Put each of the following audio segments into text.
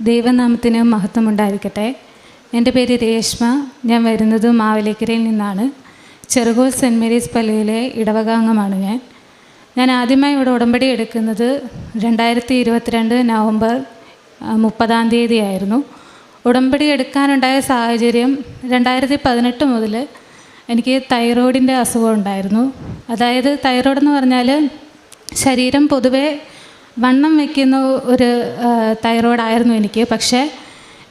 ദൈവനാമത്തിന് മഹത്വം ഉണ്ടായിരിക്കട്ടെ എന്റെ പേര് രേഷ്മ. ഞാൻ വരുന്നത് മാവലേക്കരയിൽ നിന്നാണ്. ചെറുകോൽ സെന്റ് മേരീസ് പള്ളിയിലെ ഇടവകാംഗമാണ് ഞാൻ. ഞാൻ ആദ്യമായി ഇവിടെ ഉടമ്പടി എടുക്കുന്നത് രണ്ടായിരത്തി ഇരുപത്തിരണ്ട് നവംബർ മുപ്പതാം തീയതി ആയിരുന്നു ഉടമ്പടി എടുക്കാനുണ്ടായ സാഹചര്യം രണ്ടായിരത്തി പതിനെട്ട് മുതൽ എനിക്ക് തൈറോയിഡിന്റെ അസുഖം ഉണ്ടായിരുന്നു. അതായത് തൈറോയ്ഡ് എന്ന് പറഞ്ഞാൽ ശരീരം പൊതുവേ വണ്ണം വയ്ക്കുന്ന ഒരു തൈറോയിഡായിരുന്നു എനിക്ക്. പക്ഷേ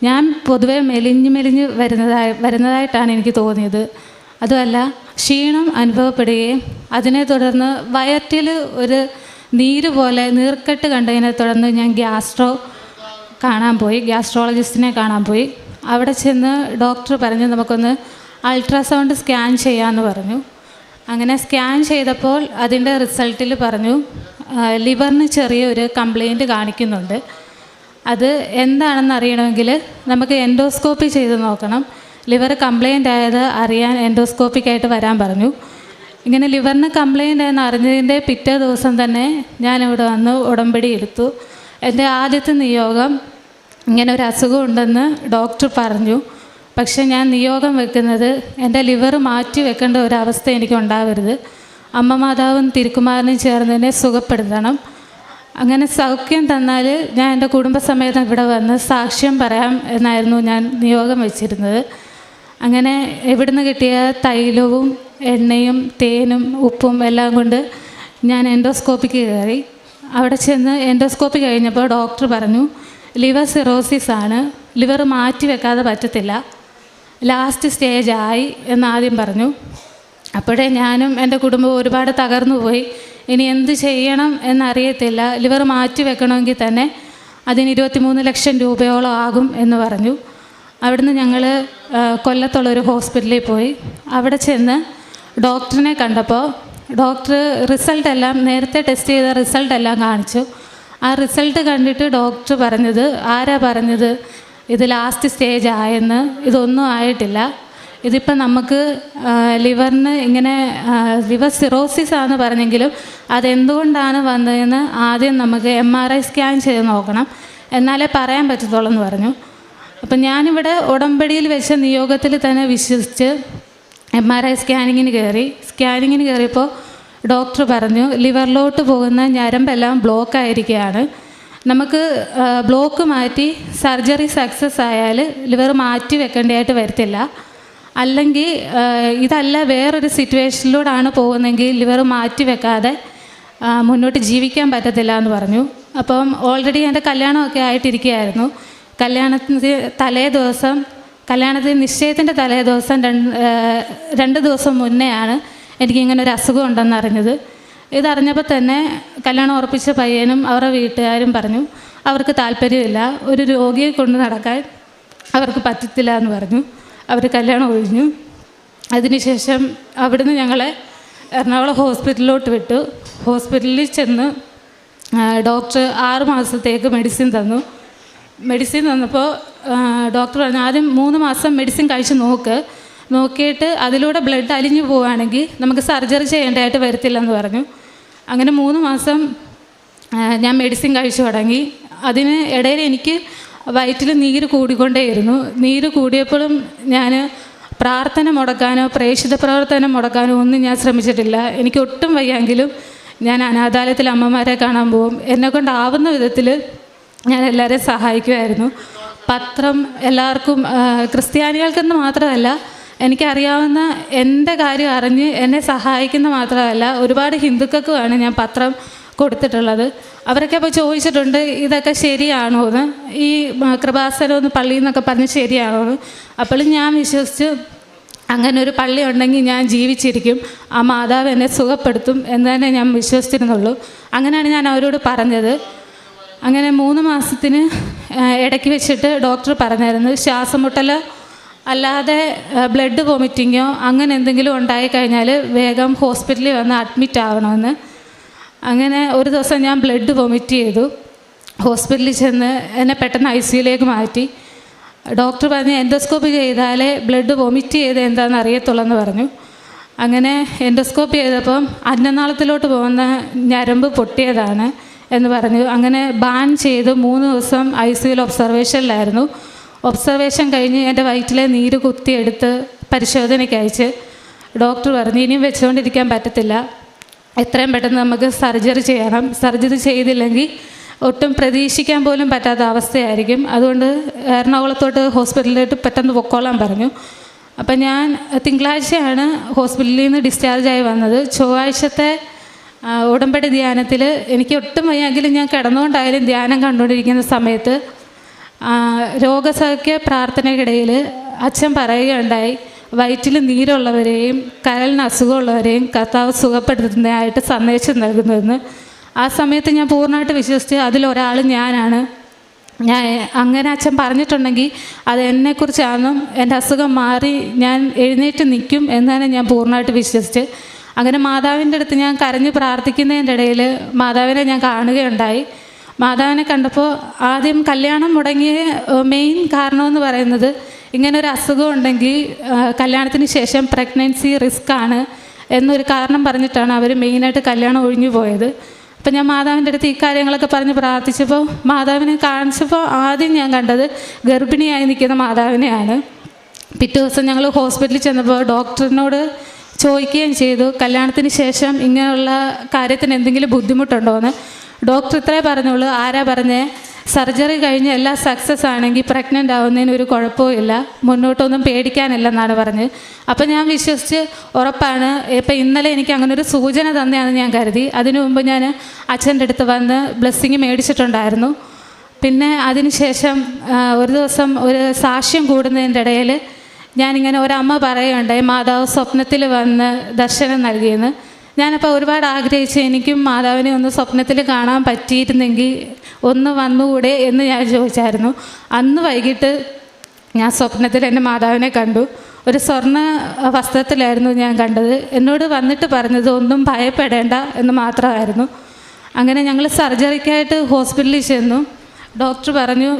ഞാൻ പൊതുവേ മെലിഞ്ഞ് മെലിഞ്ഞ് വരുന്നതായി വരുന്നതായിട്ടാണ് എനിക്ക് തോന്നിയത്. അതുമല്ല ക്ഷീണം അനുഭവപ്പെടുകയും അതിനെ തുടർന്ന് വയറ്റിൽ ഒരു നീര് പോലെ നീർക്കെട്ട് കണ്ടതിനെ തുടർന്ന് ഞാൻ ഗ്യാസ്ട്രോ കാണാൻ പോയി ഗ്യാസ്ട്രോളജിസ്റ്റിനെ കാണാൻ പോയി. അവിടെ ചെന്ന് ഡോക്ടർ പറഞ്ഞു നമുക്കൊന്ന് അൾട്രാസൗണ്ട് സ്കാൻ ചെയ്യാമെന്ന് പറഞ്ഞു. അങ്ങനെ സ്കാൻ ചെയ്തപ്പോൾ അതിന്റെ റിസൾട്ടിൽ പറഞ്ഞു ലിവറിന് ചെറിയൊരു കംപ്ലൈന്റ് കാണിക്കുന്നുണ്ട്. അത് എന്താണെന്ന് അറിയണമെങ്കിൽ നമുക്ക് എൻഡോസ്കോപ്പി ചെയ്ത് നോക്കണം. ലിവർ കംപ്ലൈന്റ് ആയത് അറിയാൻ എൻഡോസ്കോപ്പിക്കായിട്ട് വരാൻ പറഞ്ഞു. ഇങ്ങനെ ലിവറിന് കംപ്ലൈന്റ് ആയെന്ന് അറിഞ്ഞതിന്റെ പിറ്റേ ദിവസം തന്നെ ഞാനിവിടെ വന്ന് ഉടമ്പടി എടുത്തു. എന്റെ ആദ്യത്തെ നിയോഗം ഇങ്ങനെ ഒരു അസുഖം ഉണ്ടെന്ന് ഡോക്ടർ പറഞ്ഞു. പക്ഷേ ഞാൻ നിയോഗം വെക്കുന്നത് എന്റെ ലിവർ മാറ്റി വെക്കേണ്ട ഒരവസ്ഥ എനിക്ക് ഉണ്ടാവരുത് അമ്മ മാതാവും തിരുക്കുമാരനും ചേർന്ന് എന്നെ സുഖപ്പെടുത്തണം. അങ്ങനെ സൗഖ്യം തന്നാൽ ഞാൻ എന്റെ കുടുംബസമേതം ഇവിടെ വന്ന് സാക്ഷ്യം പറയാം എന്നായിരുന്നു ഞാൻ നിയോഗം വെച്ചിരുന്നത്. അങ്ങനെ എവിടുന്ന് കിട്ടിയ തൈലവും എണ്ണയും തേനും ഉപ്പും എല്ലാം കൊണ്ട് ഞാൻ എൻഡോസ്കോപ്പിക്ക് കയറി. അവിടെ ചെന്ന് എൻഡോസ്കോപ്പി കഴിഞ്ഞപ്പോൾ ഡോക്ടർ പറഞ്ഞു ലിവർ സിറോസിസ് ആണ് ലിവർ മാറ്റി വെക്കാതെ പറ്റത്തില്ല. ലാസ്റ്റ് സ്റ്റേജ് ആയി എന്ന് ആദ്യം പറഞ്ഞു. അപ്പോഴേ ഞാനും എന്റെ കുടുംബവും ഒരുപാട് തകർന്നു പോയി. ഇനി എന്ത് ചെയ്യണം എന്നറിയത്തില്ല. ലിവർ മാറ്റി വെക്കണമെങ്കിൽ തന്നെ അതിന് ഇരുപത്തിമൂന്ന് ലക്ഷം രൂപയോളം ആകും എന്ന് പറഞ്ഞു. അവിടുന്ന് ഞങ്ങൾ കൊല്ലത്തുള്ളൊരു ഹോസ്പിറ്റലിൽ പോയി. അവിടെ ചെന്ന് ഡോക്ടറിനെ കണ്ടപ്പോൾ ഡോക്ടർ റിസൾട്ട് എല്ലാം നേരത്തെ ടെസ്റ്റ് ചെയ്ത റിസൾട്ട് എല്ലാം കാണിച്ചു. ആ റിസൾട്ട് കണ്ടിട്ട് ഡോക്ടർ പറഞ്ഞത് ആരാ പറഞ്ഞത്? ഇത് ലാസ്റ്റ് സ്റ്റേജ് ആയെന്ന് ഇതൊന്നും ആയിട്ടില്ല. ഇതിപ്പോൾ നമുക്ക് ലിവറിന് ഇങ്ങനെ ലിവർ സിറോസിസ് ആണെന്ന് പറഞ്ഞെങ്കിലും അതെന്തുകൊണ്ടാണ് വന്നതെന്ന് ആദ്യം നമുക്ക് എം ആർ ഐ സ്കാൻ ചെയ്ത് നോക്കണം. എന്നാലേ പറയാൻ പറ്റത്തുള്ളൂ എന്ന് പറഞ്ഞു. അപ്പം ഞാനിവിടെ ഉടമ്പടിയിൽ വെച്ച നിയോഗത്തിൽ തന്നെ വിശ്വസിച്ച് എം ആർ ഐ സ്കാനിങ്ങിന് കയറി. സ്കാനിങ്ങിന് കയറിയപ്പോൾ ഡോക്ടർ പറഞ്ഞു ലിവറിലോട്ട് പോകുന്ന ഞരമ്പെല്ലാം ബ്ലോക്ക് ആയിരിക്കുകയാണ് നമുക്ക് ബ്ലോക്ക് മാറ്റി സർജറി സക്സസ് ആയാൽ ലിവർ മാറ്റി വെക്കേണ്ടതായിട്ട് വരത്തില്ല. അല്ലെങ്കിൽ ഇതല്ല വേറൊരു സിറ്റുവേഷനിലൂടെയാണ് പോകുന്നതെങ്കിൽ ലിവർ മാറ്റി വെക്കാതെ മുന്നോട്ട് ജീവിക്കാൻ പറ്റത്തില്ല എന്ന് പറഞ്ഞു. അപ്പം ഓൾറെഡി എന്റെ കല്യാണമൊക്കെ ആയിട്ടിരിക്കുകയായിരുന്നു. കല്യാണത്തിന് തലേ ദിവസം കല്യാണത്തിന് നിശ്ചയത്തിന്റെ തലേ ദിവസം രണ്ട് രണ്ട് ദിവസം മുന്നെയാണ് എനിക്കിങ്ങനെ ഒരു അസുഖം ഉണ്ടെന്ന് അറിഞ്ഞത് ഇതറിഞ്ഞപ്പോൾ തന്നെ കല്യാണം ഉറപ്പിച്ച പയ്യനും അവരുടെ വീട്ടുകാരും പറഞ്ഞു അവർക്ക് താല്പര്യമില്ല ഒരു രോഗിയെ കൊണ്ട് നടക്കാൻ അവർക്ക് പറ്റത്തില്ല എന്ന് പറഞ്ഞു. അവർ കല്യാണം ഒഴിഞ്ഞു. അതിനുശേഷം അവിടുന്ന് ഞങ്ങളെ എറണാകുളം ഹോസ്പിറ്റലിലോട്ട് വിട്ടു. ഹോസ്പിറ്റലിൽ ചെന്ന് ഡോക്ടർ ആറ് മാസത്തേക്ക് മെഡിസിൻ തന്നു. മെഡിസിൻ തന്നപ്പോൾ ഡോക്ടർ പറഞ്ഞു ആദ്യം മൂന്ന് മാസം മെഡിസിൻ കഴിച്ച് നോക്ക്. നോക്കിയിട്ട് അതിലൂടെ ബ്ലഡ് അലിഞ്ഞു പോവുകയാണെങ്കിൽ നമുക്ക് സർജറി ചെയ്യേണ്ടതായിട്ട് വരത്തില്ലെന്ന് പറഞ്ഞു. അങ്ങനെ മൂന്ന് മാസം ഞാൻ മെഡിസിൻ കഴിച്ചു തുടങ്ങി. അതിന് ഇടയിൽ എനിക്ക് വയറ്റിൽ നീര് കൂടിക്കൊണ്ടേയിരുന്നു. നീര് കൂടിയപ്പോഴും ഞാൻ പ്രാർത്ഥന മുടക്കാനോ പ്രേക്ഷിത പ്രവർത്തനം മുടക്കാനോ ഒന്നും ഞാൻ ശ്രമിച്ചിട്ടില്ല. എനിക്ക് ഒട്ടും വയ്യെങ്കിലും ഞാൻ അനാഥാലയത്തിൽ അമ്മമാരെ കാണാൻ പോകും. എന്നെ കൊണ്ടാവുന്ന വിധത്തിൽ ഞാൻ എല്ലാവരെയും സഹായിക്കുമായിരുന്നു. പത്രം എല്ലാവർക്കും ക്രിസ്ത്യാനികൾക്കെന്ന് മാത്രമല്ല എനിക്കറിയാവുന്ന എന്റെ കാര്യം അറിഞ്ഞ് എന്നെ സഹായിക്കുന്ന മാത്രമല്ല ഒരുപാട് ഹിന്ദുക്കൾക്കുമാണ് ഞാൻ പത്രം കൊടുത്തിട്ടുള്ളത്. അവരൊക്കെ അപ്പോൾ ചോദിച്ചിട്ടുണ്ട് ഇതൊക്കെ ശരിയാണോ? എന്ന്. ഈ കൃപാസനം ഒന്ന് പള്ളിയിൽ പറഞ്ഞ് ശരിയാണോ എന്ന്. അപ്പോഴും ഞാൻ വിശ്വസിച്ച് അങ്ങനെ ഒരു പള്ളി ഉണ്ടെങ്കിൽ ഞാൻ ജീവിച്ചിരിക്കും ആ മാതാവ് എന്നെ സുഖപ്പെടുത്തും എന്ന് തന്നെ ഞാൻ വിശ്വസിച്ചിരുന്നുള്ളൂ. അങ്ങനെയാണ് ഞാൻ അവരോട് പറഞ്ഞത്. അങ്ങനെ മൂന്ന് മാസത്തിന് ഇടയ്ക്ക് വെച്ചിട്ട് ഡോക്ടർ പറഞ്ഞായിരുന്നു ശ്വാസം മുട്ടൽ അല്ലാതെ ബ്ലഡ് വോമിറ്റിങ്ങോ അങ്ങനെ എന്തെങ്കിലും ഉണ്ടായി കഴിഞ്ഞാൽ വേഗം ഹോസ്പിറ്റലിൽ വന്ന് അഡ്മിറ്റ് ആവണമെന്ന്. അങ്ങനെ ഒരു ദിവസം ഞാൻ ബ്ലഡ് വോമിറ്റ് ചെയ്തു. ഹോസ്പിറ്റലിൽ ചെന്ന് എന്നെ പെട്ടെന്ന് ഐ സിയിലേക്ക് മാറ്റി. ഡോക്ടർ പറഞ്ഞ് എൻഡോസ്കോപ്പ് ചെയ്താലേ ബ്ലഡ് വോമിറ്റ് ചെയ്ത് എന്താണെന്ന് അറിയത്തുള്ളെന്ന് പറഞ്ഞു. അങ്ങനെ എൻഡോസ്കോപ്പ് ചെയ്തപ്പം അന്നനാളത്തിലോട്ട് പോകുന്ന ഞരമ്പ് പൊട്ടിയതാണ് എന്ന് പറഞ്ഞു. അങ്ങനെ ബാൻ ചെയ്ത് മൂന്ന് ദിവസം ഐ സിയിൽ ഒബ്സർവേഷനിലായിരുന്നു ഒബ്സർവേഷൻ കഴിഞ്ഞ് എന്റെ വയറ്റിലെ നീര് കുത്തിയെടുത്ത് പരിശോധനയ്ക്ക് അയച്ച്. ഡോക്ടർ പറഞ്ഞു ഇനിയും വെച്ചുകൊണ്ടിരിക്കാൻ പറ്റത്തില്ല. എത്രയും പെട്ടെന്ന് നമുക്ക് സർജറി ചെയ്യണം. സർജറി ചെയ്തില്ലെങ്കിൽ ഒട്ടും പ്രതീക്ഷിക്കാൻ പോലും പറ്റാത്ത അവസ്ഥയായിരിക്കും. അതുകൊണ്ട് എറണാകുളത്തോട്ട് ഹോസ്പിറ്റലിലോട്ട് പെട്ടെന്ന് പൊക്കോളാൻ പറഞ്ഞു. അപ്പം ഞാൻ തിങ്കളാഴ്ചയാണ് ഹോസ്പിറ്റലിൽ നിന്ന് ഡിസ്ചാർജായി വന്നത്. ചൊവ്വാഴ്ചത്തെ ഉടമ്പടി ധ്യാനത്തിൽ എനിക്ക് ഒട്ടും വയ്യെങ്കിലും ഞാൻ കിടന്നുകൊണ്ടായാലും ധ്യാനം കണ്ടുകൊണ്ടിരിക്കുന്ന സമയത്ത് രോഗസൗഖ്യ പ്രാർത്ഥനയ്ക്കിടയിൽ അച്ഛൻ പറയുകയുണ്ടായി വയറ്റിൽ നീരുള്ളവരെയും കരളിന് അസുഖമുള്ളവരെയും കർത്താവ് സുഖപ്പെടുത്തുന്നതായിട്ട് സന്ദേശം നൽകുന്നതെന്ന്. ആ സമയത്ത് ഞാൻ പൂർണമായിട്ട് വിശ്വസിച്ച് അതിലൊരാൾ ഞാനാണ്. ഞാൻ അങ്ങനെ അച്ഛൻ പറഞ്ഞിട്ടുണ്ടെങ്കിൽ അത് എന്നെക്കുറിച്ചാണെന്നും എന്റെ അസുഖം മാറി ഞാൻ എഴുന്നേറ്റ് നിൽക്കും എന്നാണ് ഞാൻ പൂർണമായിട്ട് വിശ്വസിച്ച്. അങ്ങനെ മാതാവിന്റെ അടുത്ത് ഞാൻ കരഞ്ഞ് പ്രാർത്ഥിക്കുന്നതിന്റെ ഇടയിൽ മാതാവിനെ ഞാൻ കാണുകയുണ്ടായി. മാതാവിനെ കണ്ടപ്പോൾ ആദ്യം കല്യാണം മുടങ്ങിയ മെയിൻ കാരണമെന്ന് പറയുന്നത് ഇങ്ങനെ ഒരു അസുഖം ഉണ്ടെങ്കിൽ കല്യാണത്തിന് ശേഷം പ്രഗ്നൻസി റിസ്ക് ആണ് എന്നൊരു കാരണം പറഞ്ഞിട്ടാണ് അവർ മെയിനായിട്ട് കല്യാണം ഒഴിഞ്ഞു പോയത്. അപ്പം ഞാൻ മാതാവിന്റെ അടുത്ത് ഈ കാര്യങ്ങളൊക്കെ പറഞ്ഞ് പ്രാർത്ഥിച്ചപ്പോൾ മാതാവിനെ കാണിച്ചപ്പോൾ ആദ്യം ഞാൻ കണ്ടത് ഗർഭിണിയായി നിൽക്കുന്ന മാതാവിനെയാണ്. പിറ്റേ ദിവസം ഞങ്ങൾ ഹോസ്പിറ്റലിൽ ചെന്നപ്പോൾ ഡോക്ടറിനോട് ചോദിക്കുകയും ചെയ്തു കല്യാണത്തിന് ശേഷം ഇങ്ങനെയുള്ള കാര്യത്തിന് എന്തെങ്കിലും ബുദ്ധിമുട്ടുണ്ടോ എന്ന് ഡോക്ടർ ഇത്രേ പറഞ്ഞോളൂ ആരാ പറഞ്ഞേ? സർജറി കഴിഞ്ഞ് എല്ലാം സക്സസ് ആണെങ്കിൽ പ്രഗ്നന്റ് ആവുന്നതിന് ഒരു കുഴപ്പവും ഇല്ല മുന്നോട്ടൊന്നും പേടിക്കാനില്ലെന്നാണ് പറഞ്ഞത് അപ്പം ഞാൻ വിശ്വസിച്ച് ഉറപ്പാണ്. ഇപ്പം ഇന്നലെ എനിക്ക് അങ്ങനെ ഒരു സൂചന തന്നെയാണെന്ന് ഞാൻ കരുതി. അതിനു മുമ്പ് ഞാൻ അച്ഛന്റെ അടുത്ത് വന്ന് ബ്ലെസ്സിങ് മേടിച്ചിട്ടുണ്ടായിരുന്നു. പിന്നെ അതിനുശേഷം ശേഷം ഒരു ദിവസം ഒരു സാക്ഷ്യം കൂടുന്നതിന്റെ ഇടയിൽ ഞാനിങ്ങനെ ഒരമ്മ പറയുകയുണ്ടായി മാതാവ് സ്വപ്നത്തിൽ വന്ന് ദർശനം നൽകിയെന്ന്. ഞാനപ്പോൾ ഒരുപാട് ആഗ്രഹിച്ചു എനിക്കും മാതാവിനെ ഒന്ന് സ്വപ്നത്തിൽ കാണാൻ പറ്റിയിരുന്നെങ്കിൽ ഒന്ന് വന്നുകൂടെ എന്ന് ഞാൻ ചോദിച്ചായിരുന്നു. അന്ന് വൈകിട്ട് ഞാൻ സ്വപ്നത്തിൽ എന്റെ മാതാവിനെ കണ്ടു. ഒരു സ്വർണ വസ്ത്രത്തിലായിരുന്നു ഞാൻ കണ്ടത്. എന്നോട് വന്നിട്ട് പറഞ്ഞത് ഒന്നും ഭയപ്പെടേണ്ട എന്ന് മാത്രമായിരുന്നു. അങ്ങനെ ഞങ്ങൾ സർജറിക്കായിട്ട് ഹോസ്പിറ്റലിൽ ചെന്നു. ഡോക്ടർ പറഞ്ഞു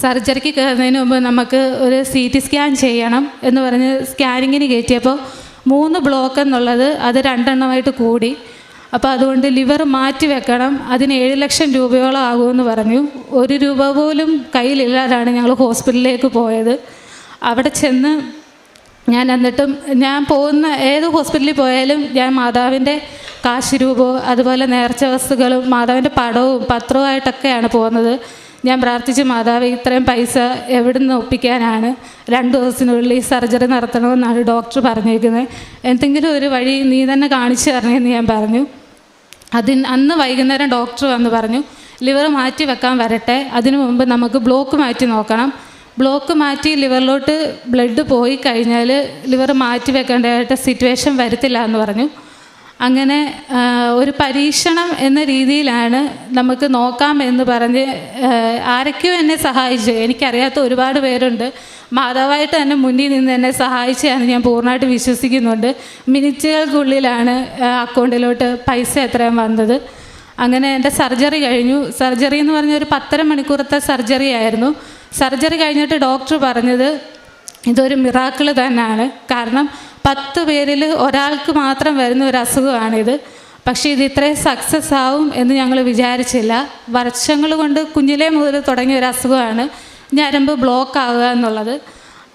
സർജറിക്ക് കയറുന്നതിന് മുമ്പ് നമുക്ക് ഒരു സി ടി സ്കാൻ ചെയ്യണം എന്ന് പറഞ്ഞ് സ്കാനിങ്ങിന് കയറ്റിയപ്പോൾ മൂന്ന് ബ്ലോക്ക് എന്നുള്ളത് അത് രണ്ടെണ്ണമായിട്ട് കൂടി. അപ്പോൾ അതുകൊണ്ട് ലിവർ മാറ്റി വെക്കണം. അതിന് ഏഴ് ലക്ഷം രൂപയോളം ആകുമെന്ന് പറഞ്ഞു. ഒരു രൂപ പോലും കയ്യിലില്ലാതാണ് ഞങ്ങൾ ഹോസ്പിറ്റലിലേക്ക് പോയത്. അവിടെ ചെന്ന് ഞാൻ എന്നിട്ടും ഞാൻ പോകുന്ന ഏത് ഹോസ്പിറ്റലിൽ പോയാലും ഞാൻ മാതാവിന്റെ കാശ് രൂപവും അതുപോലെ നേർച്ച വസ്തുക്കളും മാതാവിന്റെ പടവും പത്രവുമായിട്ടൊക്കെയാണ് പോകുന്നത്. ഞാൻ പ്രാർത്ഥിച്ചു മാതാവ് ഇത്രയും പൈസ എവിടുന്ന് ഒപ്പിക്കാനാണ്? രണ്ട് ദിവസത്തിനുള്ളിൽ ഈ സർജറി നടത്തണമെന്നാണ് ഡോക്ടർ പറഞ്ഞേക്കുന്നത്. എന്തെങ്കിലും ഒരു വഴി നീ തന്നെ കാണിച്ചു തരണമെന്ന് ഞാൻ പറഞ്ഞു. അതിന് അന്ന് വൈകുന്നേരം ഡോക്ടർ വന്ന് പറഞ്ഞു ലിവർ മാറ്റി വെക്കാൻ വരട്ടെ. അതിനു മുമ്പ് നമുക്ക് ബ്ലോക്ക് മാറ്റി നോക്കണം. ബ്ലോക്ക് മാറ്റി ലിവറിലോട്ട് ബ്ലഡ് പോയി കഴിഞ്ഞാൽ ലിവർ മാറ്റി വെക്കേണ്ടതായിട്ട് സിറ്റുവേഷൻ വരത്തില്ല എന്ന് പറഞ്ഞു. അങ്ങനെ ഒരു പരീക്ഷണം എന്ന രീതിയിലാണ് നമുക്ക് നോക്കാം എന്ന് പറഞ്ഞ് ആരൊക്കെയോ എന്നെ സഹായിച്ചു. എനിക്കറിയാത്ത ഒരുപാട് പേരുണ്ട്. മാതാവായിട്ട് തന്നെ മുന്നിൽ നിന്ന് എന്നെ സഹായിച്ചതാണ് ഞാൻ പൂർണമായിട്ട് വിശ്വസിക്കുന്നുണ്ട്. മിനിറ്റുകൾക്കുള്ളിലാണ് അക്കൗണ്ടിലോട്ട് പൈസ എത്രയും വന്നത്. അങ്ങനെ എന്റെ സർജറി കഴിഞ്ഞു. സർജറി എന്ന് പറഞ്ഞ ഒരു പത്തര മണിക്കൂറത്തെ സർജറി ആയിരുന്നു. സർജറി കഴിഞ്ഞിട്ട് ഡോക്ടർ പറഞ്ഞത് ഇതൊരു മിറാക്കിൾ തന്നെയാണ്. കാരണം പത്ത് പേരിൽ ഒരാൾക്ക് മാത്രം വരുന്ന ഒരു അസുഖമാണിത്. പക്ഷേ ഇത് ഇത്രയും സക്സസ് ആവും എന്ന് ഞങ്ങൾ വിചാരിച്ചില്ല. വർഷങ്ങൾ കൊണ്ട് കുഞ്ഞിലേ മുതൽ തുടങ്ങിയ ഒരു അസുഖമാണ് ഞരമ്പ് ബ്ലോക്ക് ആവുക എന്നുള്ളത്.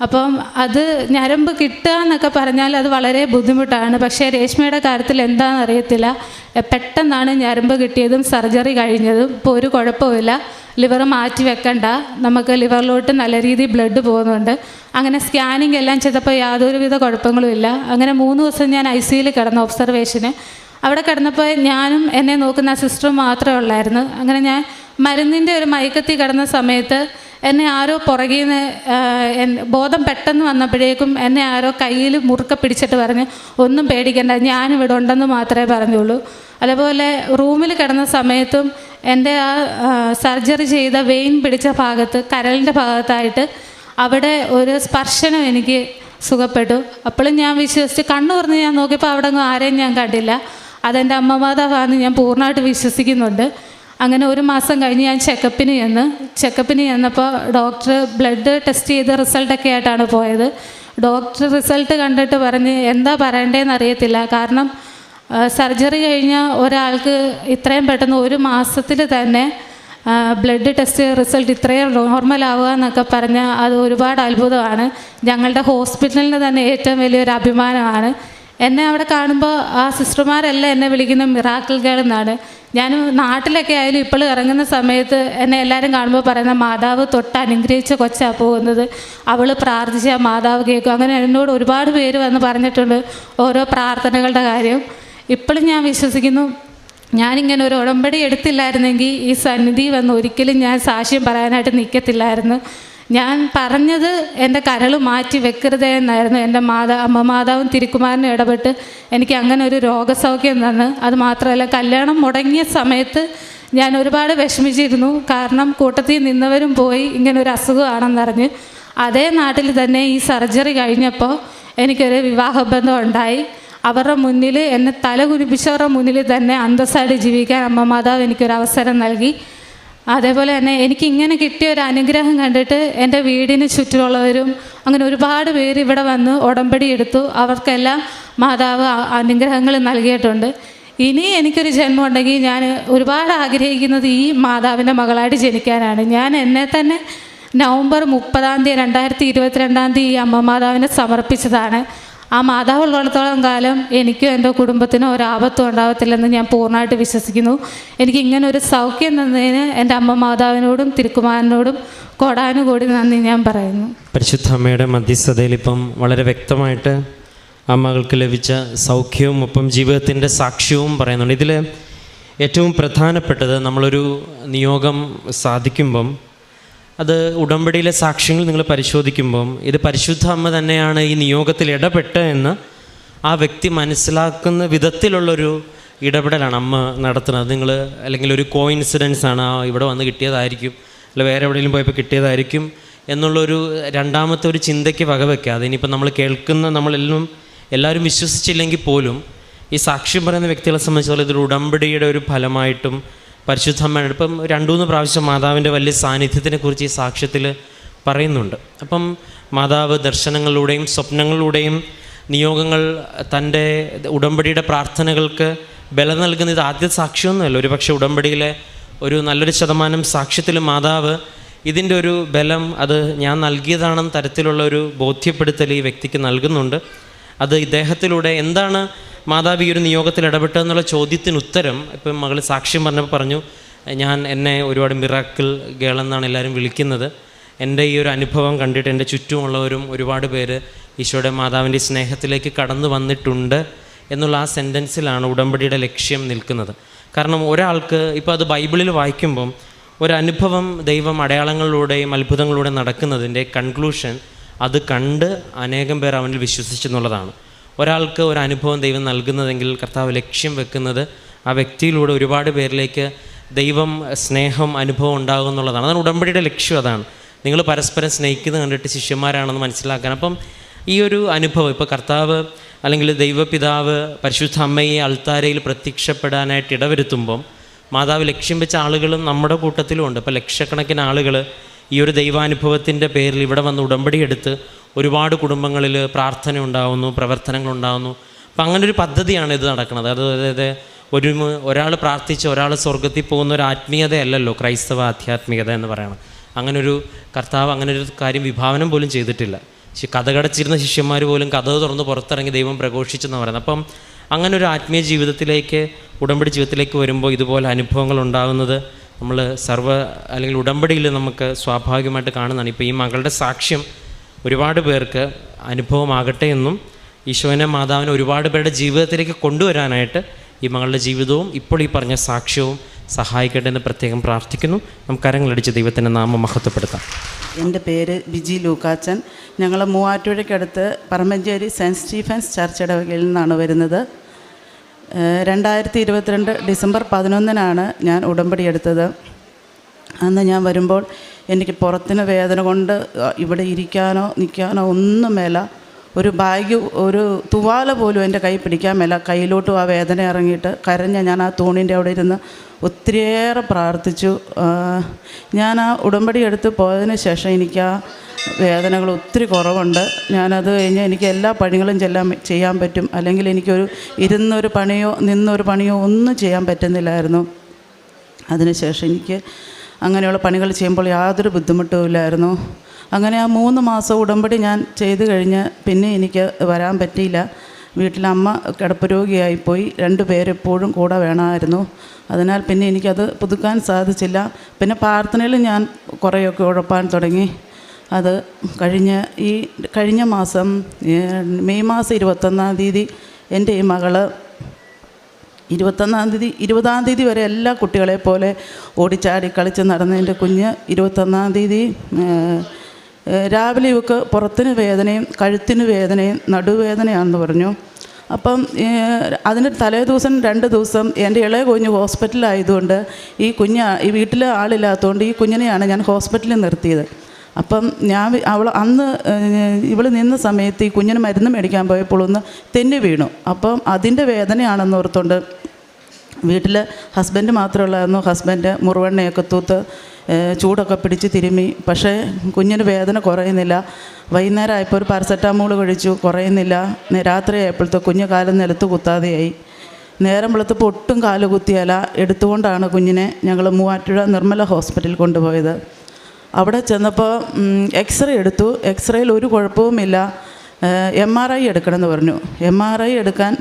അപ്പം അത് ഞരമ്പ് കിട്ടുക എന്നൊക്കെ പറഞ്ഞാൽ അത് വളരെ ബുദ്ധിമുട്ടാണ്. പക്ഷേ രേഷ്മയുടെ കാര്യത്തിൽ എന്താണെന്ന് അറിയത്തില്ല. പെട്ടെന്നാണ് ഞരമ്പ് കിട്ടിയതും സർജറി കഴിഞ്ഞതും. ഇപ്പോൾ ഒരു കുഴപ്പമില്ല ലിവർ മാറ്റി വെക്കണ്ട. നമുക്ക് ലിവറിലോട്ട് നല്ല രീതിയിൽ ബ്ലഡ് പോകുന്നുണ്ട്. അങ്ങനെ സ്കാനിങ് എല്ലാം ചെയ്തപ്പോൾ യാതൊരുവിധ കുഴപ്പങ്ങളും ഇല്ല. അങ്ങനെ മൂന്ന് ദിവസം ഞാൻ ഐ സിയിൽ കിടന്നു ഒബ്സർവേഷന് അവിടെ കിടന്നപ്പോൾ ഞാനും എന്നെ നോക്കുന്ന സിസ്റ്ററും മാത്രമേ ഉള്ളായിരുന്നു. അങ്ങനെ ഞാൻ മരുന്നിന്റെ ഒരു മയക്കത്തിൽ കിടന്ന സമയത്ത് എന്നെ ആരോ പുറകിൽ നിന്ന് ബോധം പെട്ടെന്ന് വന്നപ്പോഴേക്കും എന്നെ ആരോ കയ്യിൽ മുറുക്ക പിടിച്ചിട്ട് പറഞ്ഞ് ഒന്നും പേടിക്കണ്ട ഞാനിവിടെ ഉണ്ടെന്ന് മാത്രമേ പറഞ്ഞുള്ളൂ. അതുപോലെ റൂമിൽ കിടന്ന സമയത്തും എന്റെ ആ സർജറി ചെയ്ത വെയിൻ പിടിച്ച ഭാഗത്ത് കരളിന്റെ ഭാഗത്തായിട്ട് അവിടെ ഒരു സ്പർശനം എനിക്ക് സുഖപ്പെട്ടു. അപ്പോഴും ഞാൻ വിശ്വസിച്ച് കണ്ണു തുറന്ന് ഞാൻ നോക്കിയപ്പോൾ അവിടെ അങ്ങ് ആരെയും ഞാൻ കണ്ടില്ല. അതെന്റെ അമ്മ ഞാൻ പൂർണമായിട്ട് വിശ്വസിക്കുന്നുണ്ട്. അങ്ങനെ ഒരു മാസം കഴിഞ്ഞ് ഞാൻ ചെക്കപ്പിന് ചെന്ന് ചെക്കപ്പിന് ചെന്നപ്പോൾ ഡോക്ടർ ബ്ലഡ് ടെസ്റ്റ് ചെയ്ത് റിസൾട്ടൊക്കെ ആയിട്ടാണ് പോയത്. ഡോക്ടർ റിസൾട്ട് കണ്ടിട്ട് പറഞ്ഞ് എന്താ പറയണ്ടേന്ന് അറിയത്തില്ല. കാരണം സർജറി കഴിഞ്ഞ ഒരാൾക്ക് ഇത്രയും പെട്ടെന്ന് ഒരു മാസത്തിൽ തന്നെ ബ്ലഡ് ടെസ്റ്റ് റിസൾട്ട് ഇത്രയും നോർമൽ ആവുക എന്നൊക്കെ പറഞ്ഞാൽ അത് ഒരുപാട് അത്ഭുതമാണ്. ഞങ്ങളുടെ ഹോസ്പിറ്റലിന് തന്നെ ഏറ്റവും വലിയൊരു അഭിമാനമാണ്. എന്നെ അവിടെ കാണുമ്പോൾ ആ സിസ്റ്റർമാരെല്ലാം എന്നെ വിളിക്കുന്ന മിറാക്കിൾ ഗേൾ എന്നാണ്. ഞാൻ നാട്ടിലൊക്കെ ആയാലും ഇപ്പോൾ ഇറങ്ങുന്ന സമയത്ത് എന്നെ എല്ലാവരും കാണുമ്പോൾ പറയുന്ന മാതാവ് തൊട്ട് അനുഗ്രഹിച്ച കൊച്ചാണ് പോകുന്നത്. അവൾ പ്രാർത്ഥിച്ച മാതാവ് കേൾക്കും. അങ്ങനെ എന്നോട് ഒരുപാട് പേര് വന്ന് പറഞ്ഞിട്ടുണ്ട് ഓരോ പ്രാർത്ഥനകളുടെ കാര്യം. ഇപ്പോഴും ഞാൻ വിശ്വസിക്കുന്നു. ഞാനിങ്ങനെ ഒരു ഉടമ്പടി എടുത്തില്ലായിരുന്നെങ്കിൽ ഈ സന്നിധി വന്ന് ഒരിക്കലും ഞാൻ സാക്ഷ്യം പറയാനായിട്ട് നിൽക്കത്തില്ലായിരുന്നു ഞാൻ പറഞ്ഞത് എന്റെ കരൾ മാറ്റി വെക്കരുതേ എന്നായിരുന്നു. എന്റെ മാതാ അമ്മ മാതാവും തിരുക്കുമാരനും ഇടപെട്ട് എനിക്ക് അങ്ങനെ ഒരു രോഗസൗഖ്യം തന്ന്. അത് മാത്രമല്ല കല്യാണം മുടങ്ങിയ സമയത്ത് ഞാൻ ഒരുപാട് വിഷമിച്ചിരുന്നു. കാരണം കൂട്ടത്തിൽ നിന്നവരും പോയി ഇങ്ങനെ ഒരു അസുഖമാണെന്നറിഞ്ഞ് അതേ നാട്ടിൽ തന്നെ ഈ സർജറി കഴിഞ്ഞപ്പോൾ എനിക്കൊരു വിവാഹബന്ധം ഉണ്ടായി. അവരുടെ മുന്നിൽ എന്നെ തല കുനിപ്പിച്ചവരുടെ മുന്നിൽ തന്നെ അന്തസ്സായിട്ട് ജീവിക്കാൻ അമ്മ മാതാവ് എനിക്കൊരു അവസരം നൽകി. അതേപോലെ തന്നെ എനിക്ക് ഇങ്ങനെ കിട്ടിയ ഒരു അനുഗ്രഹം കണ്ടിട്ട് എന്റെ വീടിന് ചുറ്റുമുള്ളവരും അങ്ങനെ ഒരുപാട് പേര് ഇവിടെ വന്ന് ഉടമ്പടി എടുത്തു. അവർക്കെല്ലാം മാതാവ് അനുഗ്രഹങ്ങൾ നൽകിയിട്ടുണ്ട്. ഇനി എനിക്കൊരു ജന്മം ഉണ്ടെങ്കിൽ ഞാൻ ഒരുപാട് ആഗ്രഹിക്കുന്നത് ഈ മാതാവിന്റെ മകളായിട്ട് ജനിക്കാനാണ്. ഞാൻ എന്നെ തന്നെ നവംബർ മുപ്പതാം തീയതി രണ്ടായിരത്തി ഇരുപത്തിരണ്ടാം തീയതി ഈ അമ്മ മാതാവിനെ സമർപ്പിച്ചതാണ്. ആ മാതാവ് ഉള്ളിടത്തോളം കാലം എനിക്കും എന്റെ കുടുംബത്തിനും ഒരാപത്തും ഉണ്ടാകത്തില്ലെന്ന് ഞാൻ പൂർണമായിട്ട് വിശ്വസിക്കുന്നു. എനിക്ക് ഇങ്ങനെ ഒരു സൗഖ്യം തന്നതിന് എന്റെ അമ്മ മാതാവിനോടും തിരുക്കുമാരനോടും കോടാനുകൂടി നന്ദി ഞാൻ പറയുന്നു. പരിശുദ്ധ അമ്മയുടെ മധ്യസ്ഥതയിൽ ഇപ്പം വളരെ വ്യക്തമായിട്ട് അമ്മകൾക്ക് മകൾക്ക് ലഭിച്ച സൗഖ്യവും ഒപ്പം ജീവിതത്തിന്റെ സാക്ഷ്യവും പറയുന്നുണ്ട്. ഇതിൽ ഏറ്റവും പ്രധാനപ്പെട്ടത് നമ്മളൊരു നിയോഗം സാധിക്കുമ്പം അത് ഉടമ്പടിയിലെ സാക്ഷ്യങ്ങൾ നിങ്ങൾ പരിശോധിക്കുമ്പം ഇത് പരിശുദ്ധ അമ്മ തന്നെയാണ് ഈ നിയോഗത്തിൽ ഇടപെട്ട് എന്ന് ആ വ്യക്തി മനസ്സിലാക്കുന്ന വിധത്തിലുള്ളൊരു ഇടപെടലാണ് അമ്മ നടത്തുന്നത്. നിങ്ങൾ അല്ലെങ്കിൽ ഒരു കോ ഇൻസിഡൻസ് ആണ്. ആ ഇവിടെ വന്ന് കിട്ടിയതായിരിക്കും. അല്ല വേറെ എവിടെയെങ്കിലും പോയപ്പോൾ കിട്ടിയതായിരിക്കും എന്നുള്ളൊരു രണ്ടാമത്തെ ഒരു ചിന്തയ്ക്ക് വകവെക്കാതെ ഇനിയിപ്പോൾ നമ്മൾ കേൾക്കുന്ന നമ്മളെല്ലാം എല്ലാവരും വിശ്വസിച്ചില്ലെങ്കിൽ പോലും ഈ സാക്ഷ്യം പറയുന്ന വ്യക്തികളെ സംബന്ധിച്ചിടത്തോളം ഇതൊരു ഉടമ്പടിയുടെ ഒരു ഫലമായിട്ടും പരിശുദ്ധമ്മയുടെ ഇപ്പം രണ്ടു മൂന്ന് പ്രാവശ്യം മാതാവിന്റെ വലിയ സാന്നിധ്യത്തിനെക്കുറിച്ച് ഈ സാക്ഷ്യത്തിൽ പറയുന്നുണ്ട്. അപ്പം മാതാവ് ദർശനങ്ങളിലൂടെയും സ്വപ്നങ്ങളിലൂടെയും നിയോഗങ്ങൾ തന്റെ ഉടമ്പടിയുടെ പ്രാർത്ഥനകൾക്ക് ബലം നൽകുന്ന ഇത് ആദ്യ സാക്ഷ്യമൊന്നുമല്ല ഒരു പക്ഷേ ഉടമ്പടിയിലെ ഒരു നല്ലൊരു ശതമാനം സാക്ഷ്യത്തിൽ മാതാവ് ഇതിന്റെ ഒരു ബലം അത് ഞാൻ നൽകിയതാണെന്ന തരത്തിലുള്ള ഒരു ബോധ്യപ്പെടുത്തൽ ഈ വ്യക്തിക്ക് നൽകുന്നുണ്ട്. അത് ഇദ്ദേഹത്തിലൂടെ എന്താണ് മാതാവ് ഈ ഒരു നിയോഗത്തിൽ ഇടപെട്ടതെന്നുള്ള ചോദ്യത്തിന് ഉത്തരം ഇപ്പം മകൾ സാക്ഷ്യം പറഞ്ഞപ്പോൾ പറഞ്ഞു ഞാൻ എന്നെ ഒരുപാട് മിറാക്കിൾ ഗേൾ എന്നാണ് എല്ലാവരും വിളിക്കുന്നത്. എന്റെ ഈ ഒരു അനുഭവം കണ്ടിട്ട് എന്റെ ചുറ്റുമുള്ളവരും ഒരുപാട് പേര് ഈശോയുടെ മാതാവിന്റെ സ്നേഹത്തിലേക്ക് കടന്നു വന്നിട്ടുണ്ട് എന്നുള്ള ആ സെന്റൻസിലാണ് ഉടമ്പടിയുടെ ലക്ഷ്യം നിൽക്കുന്നത്. കാരണം ഒരാൾക്ക് ഇപ്പോൾ അത് ബൈബിളിൽ വായിക്കുമ്പം ഒരനുഭവം ദൈവം അടയാളങ്ങളിലൂടെയും അത്ഭുതങ്ങളിലൂടെ നടക്കുന്നതിന്റെ കൺക്ലൂഷൻ അത് കണ്ട് അനേകം പേർ അവനിൽ വിശ്വസിച്ചെന്നുള്ളതാണ്. ഒരാൾക്ക് ഒരു അനുഭവം ദൈവം നൽകുന്നതെങ്കിൽ കർത്താവ് ലക്ഷ്യം വെക്കുന്നത് ആ വ്യക്തിയിലൂടെ ഒരുപാട് പേരിലേക്ക് ദൈവം സ്നേഹം അനുഭവം ഉണ്ടാകും എന്നുള്ളതാണ്. അതാണ് ഉടമ്പടിയുടെ ലക്ഷ്യം അതാണ്. നിങ്ങൾ പരസ്പരം സ്നേഹിക്കുന്നത് കണ്ടിട്ട് ശിഷ്യന്മാരാണെന്ന് മനസ്സിലാക്കാൻ. അപ്പം ഈ ഒരു അനുഭവം ഇപ്പോൾ കർത്താവ് അല്ലെങ്കിൽ ദൈവപിതാവ് പരിശുദ്ധ അമ്മയെ അൾത്താരയിൽ പ്രത്യക്ഷപ്പെടാനായിട്ട് ഇടവരുത്തുമ്പം മാതാവ് ലക്ഷ്യം വെച്ച ആളുകളും നമ്മുടെ കൂട്ടത്തിലുമുണ്ട് ഇപ്പോൾ ലക്ഷക്കണക്കിന് ആളുകൾ ഈ ഒരു ദൈവാനുഭവത്തിന്റെ പേരിൽ ഇവിടെ വന്ന് ഉടമ്പടി എടുത്ത് ഒരുപാട് കുടുംബങ്ങളിൽ പ്രാർത്ഥന ഉണ്ടാകുന്നു പ്രവർത്തനങ്ങൾ ഉണ്ടാകുന്നു അപ്പം അങ്ങനെ ഒരു പദ്ധതിയാണ് ഇത് നടക്കുന്നത്. അത് അതായത് ഒരു ഒരാൾ പ്രാർത്ഥിച്ച് ഒരാൾ സ്വർഗത്തിൽ പോകുന്ന ഒരു ആത്മീയതയല്ലല്ലോ ക്രൈസ്തവ ആധ്യാത്മികത എന്ന് പറയണം അങ്ങനൊരു കർത്താവ് അങ്ങനൊരു കാര്യം വിഭാവനം പോലും ചെയ്തിട്ടില്ല. കഥ കടച്ചിരുന്ന ശിഷ്യന്മാർ പോലും കഥ തുറന്ന് പുറത്തിറങ്ങി ദൈവം പ്രഘോഷിച്ചെന്ന് പറയുന്നത്. അപ്പം അങ്ങനെ ഒരു ആത്മീയ ജീവിതത്തിലേക്ക് ഉടമ്പടി ജീവിതത്തിലേക്ക് വരുമ്പോൾ ഇതുപോലെ അനുഭവങ്ങൾ ഉണ്ടാകുന്നത് നമ്മൾ സർവ അല്ലെങ്കിൽ ഉടമ്പടിയിൽ നമുക്ക് സ്വാഭാവികമായിട്ട് കാണുന്നതാണ്. ഇപ്പോൾ ഈ മകളുടെ സാക്ഷ്യം ഒരുപാട് പേർക്ക് അനുഭവമാകട്ടെ എന്നും ഈശോനെ മാതാവിനെ ഒരുപാട് പേരുടെ ജീവിതത്തിലേക്ക് കൊണ്ടുവരാനായിട്ട് ഈ മകളുടെ ജീവിതവും ഇപ്പോൾ ഈ പറഞ്ഞ സാക്ഷ്യവും സഹായിക്കട്ടെ എന്ന് പ്രത്യേകം പ്രാർത്ഥിക്കുന്നു. നമുക്ക് അരങ്ങളടിച്ച് ദൈവത്തിന്റെ നാമം മഹത്വപ്പെടുത്താം. എന്റെ പേര് ബിജി ലൂക്കാച്ചൻ. ഞങ്ങൾ മൂവാറ്റുപുഴയ്ക്കടുത്ത് പറമ്പഞ്ചേരി സെന്റ് സ്റ്റീഫൻസ് ചർച്ച് ഇടവകയിൽ നിന്നാണ് വരുന്നത്. രണ്ടായിരത്തി ഇരുപത്തിരണ്ട് ഡിസംബർ പതിനൊന്നിനാണ് ഞാൻ ഉടമ്പടി എടുത്തത്. അന്ന് ഞാൻ വരുമ്പോൾ എനിക്ക് പുറത്തിന് വേദന കൊണ്ട് ഇവിടെ ഇരിക്കാനോ നിൽക്കാനോ ഒന്നും മേല ഒരു ബാഗ് ഒരു തുവാല പോലും എന്റെ കൈ പിടിക്കാൻ മേല. കയ്യിലോട്ടും ആ വേദന ഇറങ്ങിയിട്ട് കരഞ്ഞ ഞാൻ ആ തൂണിന്റെ അവിടെ ഇരുന്ന് ഒത്തിരിയേറെ പ്രാർത്ഥിച്ചു. ഞാൻ ആ ഉടമ്പടി എടുത്ത് പോയതിന് ശേഷം എനിക്ക് ആ വേദനകൾ ഒത്തിരി കുറവുണ്ട്. ഞാനത് കഴിഞ്ഞ് എനിക്ക് എല്ലാ പണികളും ചെല്ലാൻ ചെയ്യാൻ പറ്റും. അല്ലെങ്കിൽ എനിക്കൊരു ഇരുന്നൊരു പണിയോ നിന്നൊരു പണിയോ ഒന്നും ചെയ്യാൻ പറ്റുന്നില്ലായിരുന്നു. അതിനുശേഷം എനിക്ക് അങ്ങനെയുള്ള പണികൾ ചെയ്യുമ്പോൾ യാതൊരു ബുദ്ധിമുട്ടും ഇല്ലായിരുന്നു. അങ്ങനെ ആ മൂന്ന് മാസം ഉടമ്പടി ഞാൻ ചെയ്തു കഴിഞ്ഞ് പിന്നെ എനിക്ക് വരാൻ പറ്റിയില്ല. വീട്ടിലമ്മ കിടപ്പ് രോഗിയായിപ്പോയി. രണ്ട് പേരെപ്പോഴും കൂടെ വേണമായിരുന്നു. അതിനാൽ പിന്നെ എനിക്കത് പുതുക്കാൻ സാധിച്ചില്ല. പിന്നെ പ്രാർത്ഥനയിൽ ഞാൻ കുറേയൊക്കെ ഉഴപ്പാൻ തുടങ്ങി. അത് കഴിഞ്ഞ ഈ കഴിഞ്ഞ മാസം മെയ് മാസം ഇരുപത്തൊന്നാം തീയതി എന്റെ ഈ മകൾ ഇരുപത്തൊന്നാം തീയതി ഇരുപതാം തീയതി വരെ എല്ലാ കുട്ടികളെ പോലെ ഓടിച്ചാടി കളിച്ച് നടന്നതിന്റെ കുഞ്ഞ് ഇരുപത്തൊന്നാം തീയതി രാവിലെ ഇവക്ക് പുറത്തിന് വേദനയും കഴുത്തിന് വേദനയും നടുവേദനയാണെന്ന് പറഞ്ഞു. അപ്പം അതിന് തലേ ദിവസം രണ്ട് ദിവസം എന്റെ ഇളയ കുഞ്ഞ് ഹോസ്പിറ്റലായതുകൊണ്ട് ഈ കുഞ്ഞ് ഈ വീട്ടിൽ ആളില്ലാത്തതുകൊണ്ട് ഈ കുഞ്ഞിനെയാണ് ഞാൻ ഹോസ്പിറ്റലിൽ നിർത്തിയത്. അപ്പം ഞാൻ അവൾ അന്ന് ഇവൾ നിന്ന സമയത്ത് ഈ കുഞ്ഞിന് മരുന്ന് മേടിക്കാൻ പോയപ്പോൾ ഒന്ന് തെന്നി വീണു. അപ്പം അതിന്റെ വേദനയാണെന്ന് ഓർത്തുകൊണ്ട് വീട്ടിൽ ഹസ്ബൻഡ് മാത്രമുള്ളായിരുന്നു ഹസ്ബൻഡ് മുറുവെണ്ണയൊക്കെ തൂത്ത് ചൂടൊക്കെ പിടിച്ച് തിരുമ്മി പക്ഷേ കുഞ്ഞിന് വേദന കുറയുന്നില്ല. വൈകുന്നേരം ആയപ്പോൾ ഒരു പാരസെറ്റാമോൾ കഴിച്ചു. കുറയുന്നില്ല. രാത്രി ആയപ്പോഴത്തെ കുഞ്ഞ് കാലം നിലത്ത് കുത്താതെയായി. നേരം വെളുത്തപ്പോൾ ഒട്ടും കാൽ കുത്തിയല എടുത്തുകൊണ്ടാണ് കുഞ്ഞിനെ ഞങ്ങൾ മൂവാറ്റുഴ നിർമ്മല ഹോസ്പിറ്റലിൽ കൊണ്ടുപോയത്. അവിടെ ചെന്നപ്പോൾ എക്സ്റേ എടുത്തു. എക്സ്റേയിൽ ഒരു കുഴപ്പവുമില്ല. എം ആർ ഐ എടുക്കണമെന്ന് പറഞ്ഞു. എം ആർ ഐ എടുക്കാൻ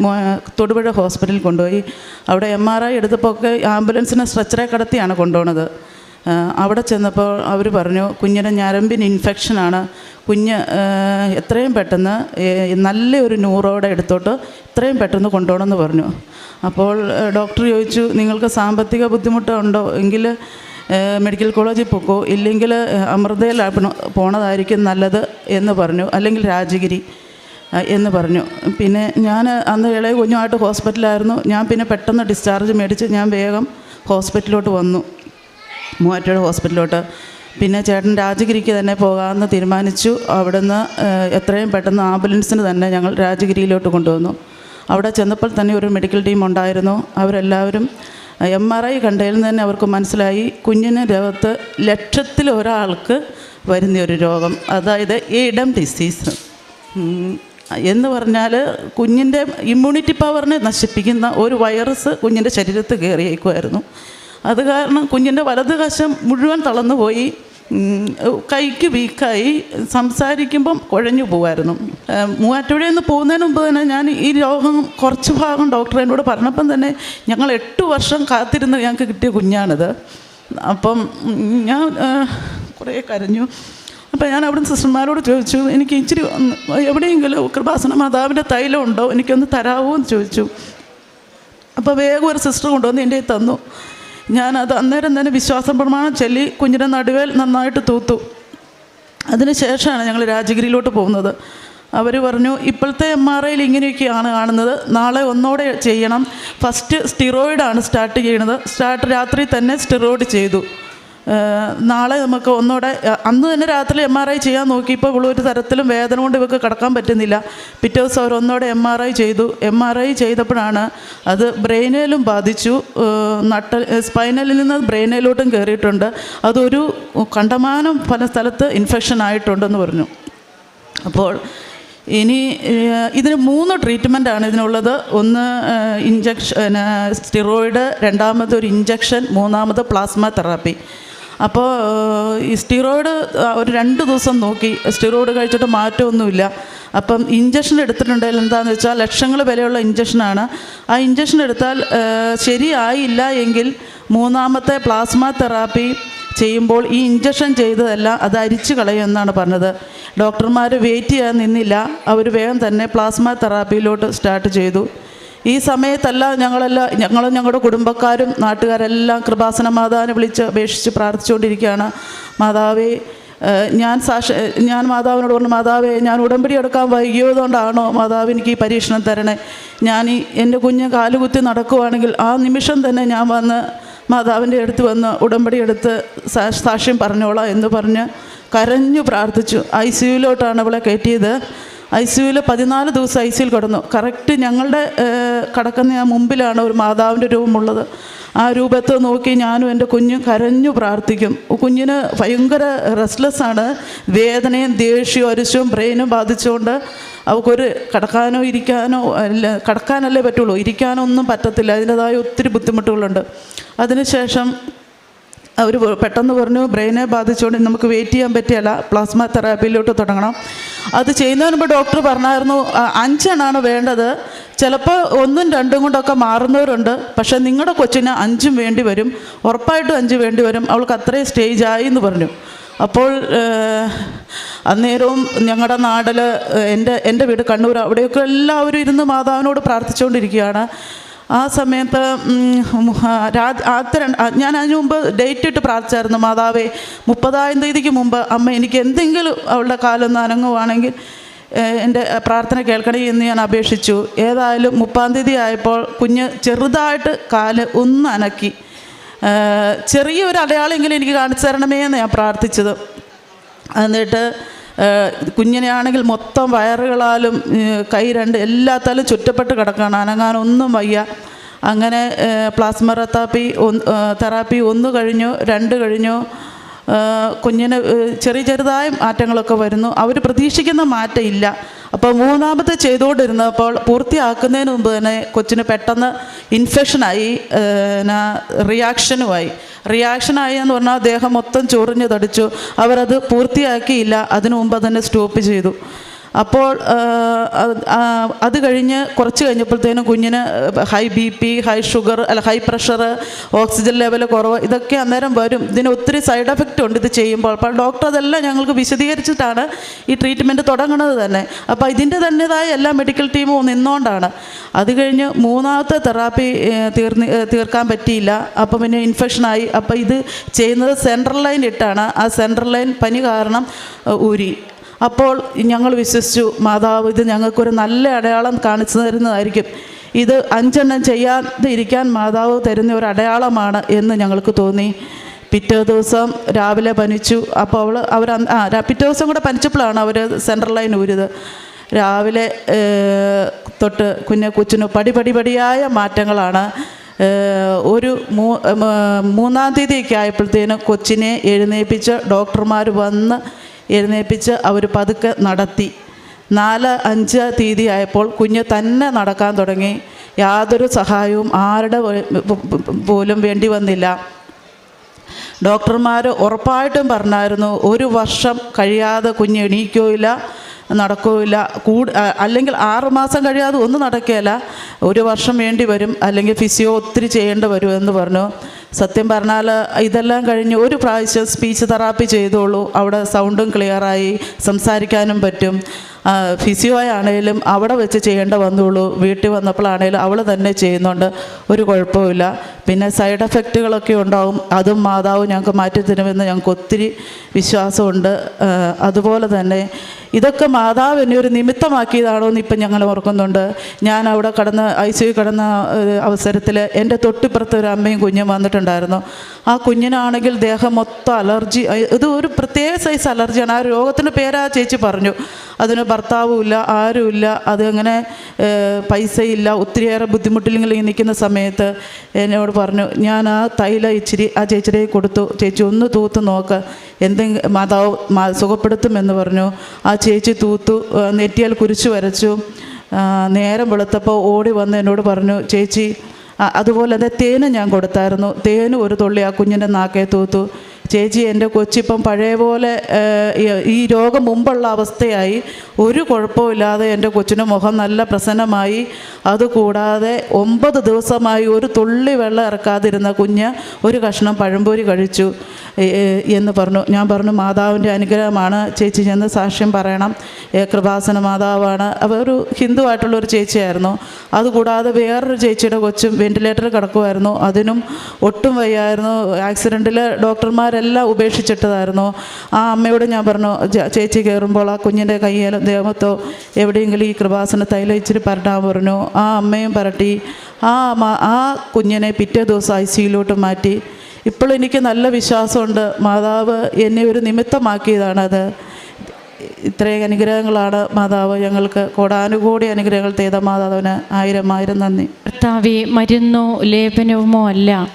തൊടുപുഴ ഹോസ്പിറ്റലിൽ കൊണ്ടുപോയി. അവിടെ എം ആർ ഐ എടുത്തപ്പോൾ ഒക്കെ ആംബുലൻസിനെ സ്ട്രെച്ചറെ കടത്തിയാണ് കൊണ്ടുപോണത്. അവിടെ ചെന്നപ്പോൾ അവർ പറഞ്ഞു കുഞ്ഞിന് ഞരമ്പിന് ഇൻഫെക്ഷനാണ് കുഞ്ഞ് എത്രയും പെട്ടെന്ന് നല്ലൊരു നൂറോടെ എടുത്തോട്ട് എത്രയും പെട്ടെന്ന് കൊണ്ടുപോകണമെന്ന് പറഞ്ഞു. അപ്പോൾ ഡോക്ടർ ചോദിച്ചു നിങ്ങൾക്ക് സാമ്പത്തിക ബുദ്ധിമുട്ടുണ്ടോ എങ്കിൽ മെഡിക്കൽ കോളേജിൽ പോക്കോ? ഇല്ലെങ്കിൽ അമൃതയിൽ പോണതായിരിക്കും നല്ലത് എന്ന് പറഞ്ഞു. അല്ലെങ്കിൽ രാജഗിരി എന്ന് പറഞ്ഞു. പിന്നെ ഞാൻ അന്ന് ഇളയ കുഞ്ഞുമായിട്ട് ഹോസ്പിറ്റലായിരുന്നു ഞാൻ പിന്നെ പെട്ടെന്ന് ഡിസ്ചാർജ് മേടിച്ച് ഞാൻ വേഗം ഹോസ്പിറ്റലിലോട്ട് വന്നു. മൂവാറ്റുപുഴ ഹോസ്പിറ്റലിലോട്ട്. പിന്നെ ചേട്ടൻ രാജഗിരിക്ക് തന്നെ പോകാമെന്ന് തീരുമാനിച്ചു. അവിടുന്ന് എത്രയും പെട്ടെന്ന് ആംബുലൻസിന് തന്നെ ഞങ്ങൾ രാജഗിരിയിലോട്ട് കൊണ്ടുവന്നു. അവിടെ ചെന്നപ്പോൾ തന്നെ ഒരു മെഡിക്കൽ ടീം ഉണ്ടായിരുന്നു. അവരെല്ലാവരും എം ആർ ഐ കണ്ടതിൽ തന്നെ അവർക്ക് മനസ്സിലായി. കുഞ്ഞിന് രോഗത്ത് ലക്ഷത്തിൽ ഒരാൾക്ക് വരുന്ന ഒരു രോഗം. അതായത് ഏഡം ഡിസീസ് എന്ന് പറഞ്ഞാൽ കുഞ്ഞിന്റെ ഇമ്മ്യൂണിറ്റി പവറിനെ നശിപ്പിക്കുന്ന ഒരു വൈറസ് കുഞ്ഞിന്റെ ശരീരത്ത് കയറിയേക്കുമായിരുന്നു അത് കാരണം കുഞ്ഞിന്റെ വലത് വശം മുഴുവൻ തളർന്നുപോയി. പോയി കൈക്ക് വീക്കായി. സംസാരിക്കുമ്പം കുഴഞ്ഞു പോകുമായിരുന്നു മൂവാറ്റുപുഴയിൽ നിന്ന് പോകുന്നതിന് മുമ്പ് തന്നെ ഞാൻ ഈ രോഗം കുറച്ച് ഭാഗം ഡോക്ടർ എന്നോട് പറഞ്ഞപ്പം തന്നെ ഞങ്ങൾ എട്ട് വർഷം കാത്തിരുന്ന് ഞങ്ങൾക്ക് കിട്ടിയ കുഞ്ഞാണിത്. അപ്പം ഞാൻ കുറേ കരഞ്ഞു. അപ്പം ഞാൻ അവിടുന്ന് സിസ്റ്റർമാരോട് ചോദിച്ചു എനിക്ക് ഇച്ചിരി എവിടെയെങ്കിലും കൃപാസന മാതാവിന്റെ തൈലം ഉണ്ടോ? എനിക്കൊന്ന് തരാമോ എന്ന് ചോദിച്ചു. അപ്പോൾ വേഗം ഒരു സിസ്റ്റർ കൊണ്ടുവന്ന് എന്റെ തന്നു. ഞാനത് അന്നേരം തന്നെ വിശ്വാസ പ്രമാണം ചൊല്ലി കുഞ്ഞിന്റെ നടുവേൽ നന്നായിട്ട് തൂത്തു. അതിന് ശേഷമാണ് ഞങ്ങൾ രാജഗിരിയിലോട്ട് പോകുന്നത്. അവർ പറഞ്ഞു ഇപ്പോഴത്തെ എം ആർ ഐയിൽ ഇങ്ങനെയൊക്കെയാണ് കാണുന്നത്. നാളെ ഒന്നോടെ ചെയ്യണം. ഫസ്റ്റ് സ്റ്റിറോയിഡാണ് സ്റ്റാർട്ട് ചെയ്യണത് സ്റ്റാർട്ട് രാത്രി തന്നെ സ്റ്റിറോയിഡ് ചെയ്തു. നാളെ നമുക്ക് ഒന്നുകൂടെ അന്ന് തന്നെ രാത്രി എം ആർ ഐ ചെയ്യാൻ നോക്കിയപ്പോൾ ഇവിടെ ഒരു തരത്തിലും വേദന കൊണ്ട് ഇവർക്ക് കിടക്കാൻ പറ്റുന്നില്ല. പിറ്റേ ദിവസം അവർ ഒന്നുകൂടെ എം ആർ ഐ ചെയ്തു. എം ആർ ഐ ചെയ്തപ്പോഴാണ് അത് ബ്രെയിനേലും ബാധിച്ചു. നട്ട സ്പൈനലിൽ നിന്ന് ബ്രെയിനേലോട്ടും കയറിയിട്ടുണ്ട് അതൊരു കണ്ടമാനം പല സ്ഥലത്ത് ഇൻഫെക്ഷൻ ആയിട്ടുണ്ടെന്ന് പറഞ്ഞു. അപ്പോൾ ഇനി ഇതിന് മൂന്ന് ട്രീറ്റ്മെന്റാണ് ഇതിനുള്ളത്. ഒന്ന് ഇഞ്ചക്ഷൻ സ്റ്റിറോയിഡ് രണ്ടാമത് ഒരു ഇഞ്ചക്ഷൻ മൂന്നാമത് പ്ലാസ്മ തെറാപ്പി. അപ്പോൾ ഈ സ്റ്റിറോയിഡ് ഒരു രണ്ട് ദിവസം നോക്കി. സ്റ്റിറോയിഡ് കഴിച്ചിട്ട് മാറ്റമൊന്നുമില്ല. അപ്പം ഇഞ്ചക്ഷൻ എടുത്തിട്ടുണ്ടെങ്കിൽ എന്താണെന്ന് വെച്ചാൽ ലക്ഷങ്ങൾ വിലയുള്ള ഇഞ്ചക്ഷനാണ് ആ ഇഞ്ചക്ഷൻ എടുത്താൽ ശരിയായില്ല എങ്കിൽ മൂന്നാമത്തെ പ്ലാസ്മ തെറാപ്പി ചെയ്യുമ്പോൾ ഈ ഇഞ്ചക്ഷൻ ചെയ്തതല്ല അത് അരിച്ചു കളയുമെന്നാണ് പറഞ്ഞത്. ഡോക്ടർമാർ വെയിറ്റ് ചെയ്യാൻ നിന്നില്ല. അവർ വേഗം തന്നെ പ്ലാസ്മ തെറാപ്പിയിലോട്ട് സ്റ്റാർട്ട് ചെയ്തു. ഈ സമയത്തല്ല ഞങ്ങളെല്ലാം ഞങ്ങളും ഞങ്ങളുടെ കുടുംബക്കാരും നാട്ടുകാരെല്ലാം കൃപാസന മാതാവിനെ വിളിച്ച് അപേക്ഷിച്ച് പ്രാർത്ഥിച്ചുകൊണ്ടിരിക്കുകയാണ്. മാതാവേ ഞാൻ സാക്ഷ ഞാൻ മാതാവിനോട് പറഞ്ഞു മാതാവേ ഞാൻ ഉടമ്പടി എടുക്കാൻ വൈകിയതുകൊണ്ടാണോ മാതാവ് എനിക്ക് ഈ പരീക്ഷണം തരണേ? ഞാൻ ഈ എന്റെ കുഞ്ഞ് കാലുകുത്തി നടക്കുവാണെങ്കിൽ ആ നിമിഷം തന്നെ ഞാൻ വന്ന് മാതാവിന്റെ അടുത്ത് വന്ന് ഉടമ്പടി എടുത്ത് സാക്ഷ്യം പറഞ്ഞോളാം എന്ന് പറഞ്ഞ് കരഞ്ഞു പ്രാർത്ഥിച്ചു. ഐ സിയുലോട്ടാണ് അവളെ കയറ്റിയത്. ഐ സിയുവിൽ പതിനാല് ദിവസം ഐ സിയിൽ കിടന്നു. കറക്റ്റ് ഞങ്ങളുടെ കിടക്കുന്ന മുമ്പിലാണ് ഒരു മാതാവിന്റെ രൂപമുള്ളത്. ആ രൂപത്തെ നോക്കി ഞാനും എന്റെ കുഞ്ഞും കരഞ്ഞു പ്രാർത്ഥിക്കും. കുഞ്ഞിന് ഭയങ്കര റെസ്റ്റ്ലെസ് ആണ്. വേദനയും ദേഷ്യവും അരിശവും ബ്രെയിനും ബാധിച്ചുകൊണ്ട് അവൾക്കൊരു കിടക്കാനോ ഇരിക്കാനോ അല്ല കിടക്കാനല്ലേ പറ്റുള്ളൂ. ഇരിക്കാനോ ഒന്നും പറ്റത്തില്ല. അതിന്റെതായ ഒത്തിരി ബുദ്ധിമുട്ടുകളുണ്ട്. അതിനുശേഷം അവർ പെട്ടെന്ന് പറഞ്ഞു ബ്രെയിനെ ബാധിച്ചുകൊണ്ട് നമുക്ക് വെയിറ്റ് ചെയ്യാൻ പറ്റിയല്ല പ്ലാസ്മ തെറാപ്പിയിലോട്ട് തുടങ്ങണം. അത് ചെയ്യുന്നതിന് മുമ്പ് ഡോക്ടർ പറഞ്ഞായിരുന്നു "ആ, അഞ്ചെണ്ണാണ് വേണ്ടത്. ചിലപ്പോൾ ഒന്നും രണ്ടും കൊണ്ടൊക്കെ മാറുന്നവരുണ്ട്. പക്ഷേ നിങ്ങളുടെ കൊച്ചിന് അഞ്ചും വേണ്ടി വരും. ഉറപ്പായിട്ടും അഞ്ച് വേണ്ടി വരും. അവൾക്ക് അത്രയും സ്റ്റേജ് ആയി എന്ന് പറഞ്ഞു. അപ്പോൾ അന്നേരവും ഞങ്ങളുടെ നാട്ടിൽ എന്റെ എന്റെ വീട് കണ്ണൂർ അവിടെയൊക്കെ എല്ലാവരും ഇരുന്ന് മാതാവിനോട് പ്രാർത്ഥിച്ചുകൊണ്ടിരിക്കുകയാണ് ആ സമയത്ത് ഞാൻ അതിന് മുമ്പ് ഡേറ്റ് ഇട്ട് പ്രാർത്ഥിച്ചായിരുന്നു മാതാവേ മുപ്പതാം തീയതിക്ക് മുമ്പ് അമ്മ എനിക്ക് എന്തെങ്കിലും അവളുടെ കാലൊന്ന് അനങ്ങുവാണെങ്കിൽ എന്റെ പ്രാർത്ഥന കേൾക്കണേ എന്ന് ഞാൻ അപേക്ഷിച്ചു. ഏതായാലും മുപ്പാം തീയതി ആയപ്പോൾ കുഞ്ഞ് ചെറുതായിട്ട് കാൽ ഒന്ന് അനക്കി. ചെറിയൊരു അടയാളമെങ്കിലും എനിക്ക് കാണിച്ചു തരണമേ എന്ന് ഞാൻ പ്രാർത്ഥിച്ചത്. എന്നിട്ട് കുഞ്ഞിനെയാണെങ്കിൽ മൊത്തം വയറുകളാലും കൈ രണ്ട് എല്ലാത്താലും ചുറ്റപ്പെട്ട് കിടക്കുകയാണ് അനങ്ങാനൊന്നും വയ്യ. അങ്ങനെ പ്ലാസ്മ തെറാപ്പി തെറാപ്പി ഒന്ന് കഴിഞ്ഞു രണ്ട് കഴിഞ്ഞു. കുഞ്ഞിന് ചെറിയ ചെറുതായ മാറ്റങ്ങളൊക്കെ വരുന്നു. അവർ പ്രതീക്ഷിക്കുന്ന മാറ്റം ഇല്ല. അപ്പോൾ മൂന്നാമത്തെ ചെയ്തുകൊണ്ടിരുന്നപ്പോൾ പൂർത്തിയാക്കുന്നതിന് മുമ്പ് തന്നെ കൊച്ചിന് പെട്ടെന്ന് ഇൻഫെക്ഷനായി റിയാക്ഷനുമായി റിയാക്ഷനായി എന്ന് പറഞ്ഞാൽ അദ്ദേഹം മൊത്തം ചൊറിഞ്ഞ് തടിച്ചു. അവരത് പൂർത്തിയാക്കിയില്ല. അതിനു മുമ്പ് തന്നെ സ്റ്റോപ്പ് ചെയ്തു. അപ്പോൾ അത് കഴിഞ്ഞ് കുറച്ച് കഴിഞ്ഞപ്പോഴത്തേനും കുഞ്ഞിന് high B P high sugar അല്ല ഹൈ പ്രഷർ ഓക്സിജൻ ലെവൽ കുറവ് ഇതൊക്കെ അന്നേരം വരും. ഇതിന് ഒത്തിരി സൈഡ് എഫക്റ്റ് ഉണ്ട് ഇത് ചെയ്യുമ്പോൾ. അപ്പോൾ ഡോക്ടർ അതെല്ലാം ഞങ്ങൾക്ക് വിശദീകരിച്ചിട്ടാണ് ഈ ട്രീറ്റ്മെന്റ് തുടങ്ങുന്നത് തന്നെ. അപ്പോൾ ഇതിന്റെ തന്നെതായ എല്ലാ മെഡിക്കൽ ടീമും നിന്നുകൊണ്ടാണ് അത് കഴിഞ്ഞ് മൂന്നാമത്തെ തെറാപ്പി തീർന്ന് തീർക്കാൻ പറ്റിയില്ല. അപ്പോൾ പിന്നെ ഇൻഫെക്ഷനായി. അപ്പോൾ ഇത് ചെയ്യുന്നത് സെൻട്രൽ ലൈൻ ഇട്ടാണ്. ആ സെൻട്രൽ ലൈൻ പനി കാരണം ഊരി. അപ്പോൾ ഞങ്ങൾ വിശ്വസിച്ചു മാതാവ് ഇത് ഞങ്ങൾക്കൊരു നല്ല അടയാളം കാണിച്ചു തരുന്നതായിരിക്കും. ഇത് അഞ്ചെണ്ണം ചെയ്യാതെ ഇരിക്കാൻ മാതാവ് തരുന്ന ഒരു അടയാളമാണ് എന്ന് ഞങ്ങൾക്ക് തോന്നി. പിറ്റേ ദിവസം രാവിലെ പനിച്ചു. അപ്പോൾ അവൾ അവർ ആ പിറ്റേ ദിവസം കൂടെ പനിച്ചപ്പോഴാണ് അവർ സെൻട്രൽ ലൈൻ ഊരിയത്. രാവിലെ തൊട്ട് കുഞ്ഞെ കൊച്ചിന് പടി പടി പടിയായ മാറ്റങ്ങളാണ്. ഒരു മൂ മൂന്നാം തീയതിയൊക്കെ ആയപ്പോഴത്തേനും കൊച്ചിനെ എഴുന്നേൽപ്പിച്ച് ഡോക്ടർമാർ വന്ന് എഴുന്നേൽപ്പിച്ച് അവർ പതുക്കെ നടത്തി. നാല് അഞ്ച് തീയതി ആയപ്പോൾ കുഞ്ഞ് തന്നെ നടക്കാൻ തുടങ്ങി. യാതൊരു സഹായവും ആരുടെ പോലും വേണ്ടി വന്നില്ല. ഡോക്ടർമാർ ഉറപ്പായിട്ടും പറഞ്ഞായിരുന്നു ഒരു വർഷം കഴിയാതെ കുഞ്ഞ് എണീക്കുകയില്ല നടക്കുകയില്ല. കൂട് അല്ലെങ്കിൽ ആറുമാസം കഴിയാതെ ഒന്നും നടക്കുകയില്ല. ഒരു വർഷം വേണ്ടി വരും അല്ലെങ്കിൽ ഫിസിയോ ഒത്തിരി ചെയ്യേണ്ടി വരും എന്ന് പറഞ്ഞു. സത്യം പറഞ്ഞാൽ ഇതെല്ലാം കഴിഞ്ഞ് ഒരു പ്രാവശ്യം സ്പീച്ച് തെറാപ്പി ചെയ്തോളൂ. അവിടെ സൗണ്ടും ക്ലിയറായി സംസാരിക്കാനും പറ്റും. ഫിസിയോ ആണെങ്കിലും അവിടെ വെച്ച് ചെയ്യേണ്ട വന്നുള്ളൂ. വീട്ടിൽ വന്നപ്പോഴാണേലും അവൾ തന്നെ ചെയ്യുന്നുണ്ട്. ഒരു കുഴപ്പമില്ല പിന്നെ സൈഡ് എഫക്റ്റുകളൊക്കെ ഉണ്ടാവും. അതും മാതാവ് ഞങ്ങൾക്ക് മാറ്റി തരുമെന്ന് ഞങ്ങൾക്ക് ഒത്തിരി വിശ്വാസമുണ്ട്. ആ, അതുപോലെ തന്നെ ഇതൊക്കെ മാതാവ് എന്നെ ഒരു നിമിത്തമാക്കിയതാണോ എന്ന് ഇപ്പം ഞങ്ങൾ ഓർക്കുന്നുണ്ട്. ഞാൻ അവിടെ കടന്ന് ഐ സി കിടന്ന അവസരത്തിൽ എന്റെ തൊട്ടിപ്പുറത്ത് ഒരു അമ്മയും കുഞ്ഞും വന്നിട്ടുണ്ടായിരുന്നു. ആ കുഞ്ഞിനാണെങ്കിൽ ദേഹം മൊത്തം അലർജി. ഇത് ഒരു പ്രത്യേക സൈസ് അലർജിയാണ്. ആ രോഗത്തിന്റെ പേരാ ചേച്ചി പറഞ്ഞു. അതിന് ഭർത്താവുമില്ല ആരുമില്ല അതങ്ങനെ പൈസയില്ല ഒത്തിരിയേറെ ബുദ്ധിമുട്ടില്ലെങ്കിൽ നിൽക്കുന്ന സമയത്ത് എന്നോട് പറഞ്ഞു ഞാൻ ആ തൈല ഇച്ചിരി ആ ചേച്ചിയെ കൊടുത്തു ചേച്ചി ഒന്ന് തൂത്ത് നോക്ക് എന്തെങ്കിലും മാതാവ് സുഖപ്പെടുത്തുമെന്ന് പറഞ്ഞു. ആ ചേച്ചി തൂത്തു നെറ്റിയാൽ കുരിച്ചു വരച്ചു. നേരം വെളുത്തപ്പോൾ ഓടി വന്ന് എന്നോട് പറഞ്ഞു ചേച്ചി അതുപോലെ തന്നെ തേനും ഞാൻ കൊടുത്തായിരുന്നു. തേനും ഒരു തുള്ളി ആ കുഞ്ഞിന്റെ നാക്കേ തൂത്തു. ചേച്ചി എന്റെ കൊച്ചിപ്പം പഴയ പോലെ ഈ- രോഗം മുമ്പുള്ള അവസ്ഥയായി. ഒരു കുഴപ്പമില്ലാതെ എന്റെ കൊച്ചിന്റെ മുഖം നല്ല പ്രസന്നമായി. അതുകൂടാതെ ഒമ്പത് ദിവസമായി ഒരു തുള്ളി വെള്ളം ഇറക്കാതിരുന്ന കുഞ്ഞ് ഒരു കഷ്ണം പഴംപൊരി കഴിച്ചു. എന്ന് പറഞ്ഞു. ഞാൻ പറഞ്ഞു മാതാവിന്റെ അനുഗ്രഹമാണ്. ചേച്ചി ചെന്ന് സാക്ഷ്യം പറയണം. കൃപാസന മാതാവാണ്. അവർ ഒരു ഹിന്ദുവായിട്ടുള്ള ഒരു ചേച്ചിയായിരുന്നു. അതുകൂടാതെ വേറൊരു ചേച്ചിയുടെ കൊച്ചും വെന്റിലേറ്ററിൽ കിടക്കുമായിരുന്നു അതിനും ഒട്ടും വയ്യായിരുന്നു. ആക്സിഡന്റിൽ ഡോക്ടർമാരെല്ലാം ഉപേക്ഷിച്ചിട്ടതായിരുന്നു. ആ അമ്മയോട് ഞാൻ പറഞ്ഞു "ചേ- ചേച്ചി കയറുമ്പോൾ ആ കുഞ്ഞിന്റെ കയ്യിലോ ദേഹത്തോ എവിടെയെങ്കിലും ഈ കൃപാസന തൈലം ഇച്ചിരി പരട്ടാൻ പറഞ്ഞു. ആ അമ്മയും പരട്ടി. ആ അമ്മ- ആ കുഞ്ഞിനെ പിറ്റേ ദിവസം ഐ സിയിലോട്ട് മാറ്റി. ഇപ്പോൾ എനിക്ക് നല്ല വിശ്വാസമുണ്ട്. മാതാവ് എന്നെ ഒരു നിമിത്തമാക്കിയതാണത്. ഇത്രയും അനുഗ്രഹങ്ങളാണ് മാതാവ് ഞങ്ങൾക്ക്. കോടാനുകൂടി അനുഗ്രഹങ്ങൾ ചെയ്ത മാതാവിന് ആയിരം ആയിരം നന്ദി. കർത്താവെ മരുന്നോ ലേപനവുമോ അല്ല.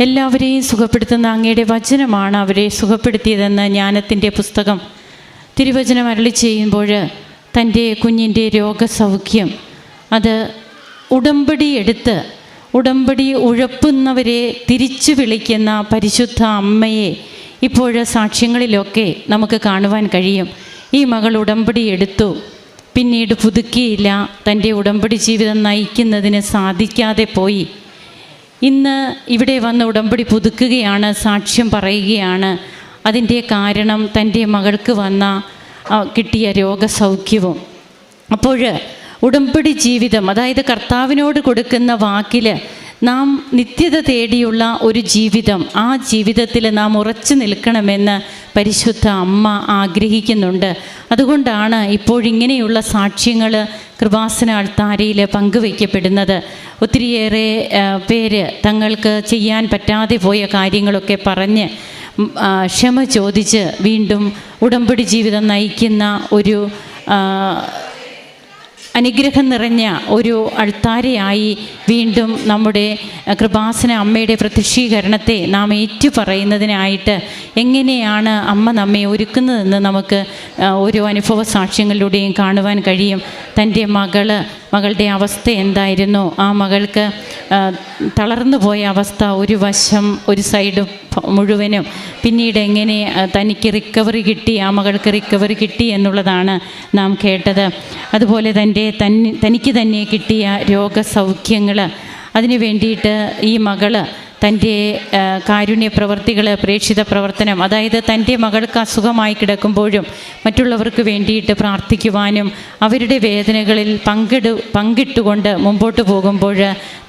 എല്ലാവരെയും സുഖപ്പെടുത്തുന്ന അങ്ങയുടെ വചനമാണ് അവരെ സുഖപ്പെടുത്തിയതെന്ന് ജ്ഞാനത്തിന്റെ പുസ്തകം. തിരുവചനം അരളി ചെയ്യുമ്പോൾ തന്റെ കുഞ്ഞിന്റെ രോഗസൗഖ്യം അത് ഉടമ്പടി എടുത്ത് ഉടമ്പടി ഉഴപ്പുന്നവരെ തിരിച്ചു വിളിക്കുന്ന പരിശുദ്ധ അമ്മയെ ഇപ്പോൾ സാക്ഷ്യങ്ങളിലൊക്കെ നമുക്ക് കാണുവാൻ കഴിയും. ഈ മകൾ ഉടമ്പടി എടുത്തു. പിന്നീട് പുതുക്കിയില്ല. തന്റെ ഉടമ്പടി ജീവിതം നയിക്കുന്നതിന് സാധിക്കാതെ പോയി. ഇന്ന് ഇവിടെ വന്ന് ഉടമ്പടി പുതുക്കുകയാണ് സാക്ഷ്യം പറയുകയാണ്. അതിന്റെ കാരണം തന്റെ മകൾക്ക് വന്ന കിട്ടിയ രോഗസൗഖ്യവും. അപ്പോൾ ഉടമ്പടി ജീവിതം അതായത് കർത്താവിനോട് കൊടുക്കുന്ന വാക്കിൽ നാം നിത്യത തേടിയുള്ള ഒരു ജീവിതം. ആ ജീവിതത്തിൽ നാം ഉറച്ചു നിൽക്കണമെന്ന് പരിശുദ്ധ അമ്മ ആഗ്രഹിക്കുന്നുണ്ട്. അതുകൊണ്ടാണ് ഇപ്പോഴിങ്ങനെയുള്ള സാക്ഷ്യങ്ങൾ കൃപാസന അൾത്താരയിൽ പങ്കുവയ്ക്കപ്പെടുന്നത്. ഒത്തിരിയേറെ പേര് തങ്ങൾക്ക് ചെയ്യാൻ പറ്റാതെ പോയ കാര്യങ്ങളൊക്കെ പറഞ്ഞ് ക്ഷമ ചോദിച്ച് വീണ്ടും ഉടമ്പടി ജീവിതം നയിക്കുന്ന ഒരു അനുഗ്രഹം നിറഞ്ഞ ഒരു അൾത്താരയായി വീണ്ടും നമ്മുടെ കൃപാസന അമ്മയുടെ പ്രത്യക്ഷീകരണത്തെ നാം ഏറ്റുപറയുന്നതിനായിട്ട് എങ്ങനെയാണ് അമ്മ നമ്മെ ഒരുക്കുന്നതെന്ന് നമുക്ക് ഓരോ അനുഭവ സാക്ഷ്യങ്ങളിലൂടെയും കാണുവാൻ കഴിയും. തന്റെ മകൾ മകളുടെ അവസ്ഥ എന്തായിരുന്നു? ആ മകൾക്ക് തളർന്നു പോയ അവസ്ഥ ഒരു വശം ഒരു സൈഡ് മുഴുവനും. പിന്നീട് എങ്ങനെ തനിക്ക് റിക്കവറി കിട്ടി ആ മകൾക്ക് റിക്കവറി കിട്ടി എന്നുള്ളതാണ് നാം കേട്ടത്. അതുപോലെ തന്റെ തനിക്ക് തന്നെ കിട്ടിയ രോഗസൗഖ്യങ്ങൾ അതിനു വേണ്ടിയിട്ട് ഈ മകൾ തന്റെ കാരുണ്യ പ്രവർത്തികൾ പ്രേക്ഷിത പ്രവർത്തനം അതായത് തന്റെ മകൾക്ക് അസുഖമായി കിടക്കുമ്പോഴും മറ്റുള്ളവർക്ക് വേണ്ടിയിട്ട് പ്രാർത്ഥിക്കുവാനും അവരുടെ വേദനകളിൽ പങ്കിടു പങ്കിട്ടുകൊണ്ട് മുമ്പോട്ട് പോകുമ്പോൾ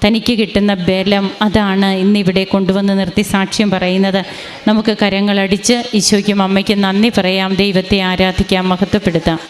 തനിക്ക് കിട്ടുന്ന ബലം അതാണ് ഇന്നിവിടെ കൊണ്ടുവന്ന് നിർത്തി സാക്ഷ്യം പറയുന്നത്. നമുക്ക് കരങ്ങളടിച്ച് ഈശോയ്ക്കും അമ്മയ്ക്കും നന്ദി പറയാം. ദൈവത്തെ ആരാധിക്കാം മഹത്വപ്പെടുത്താം.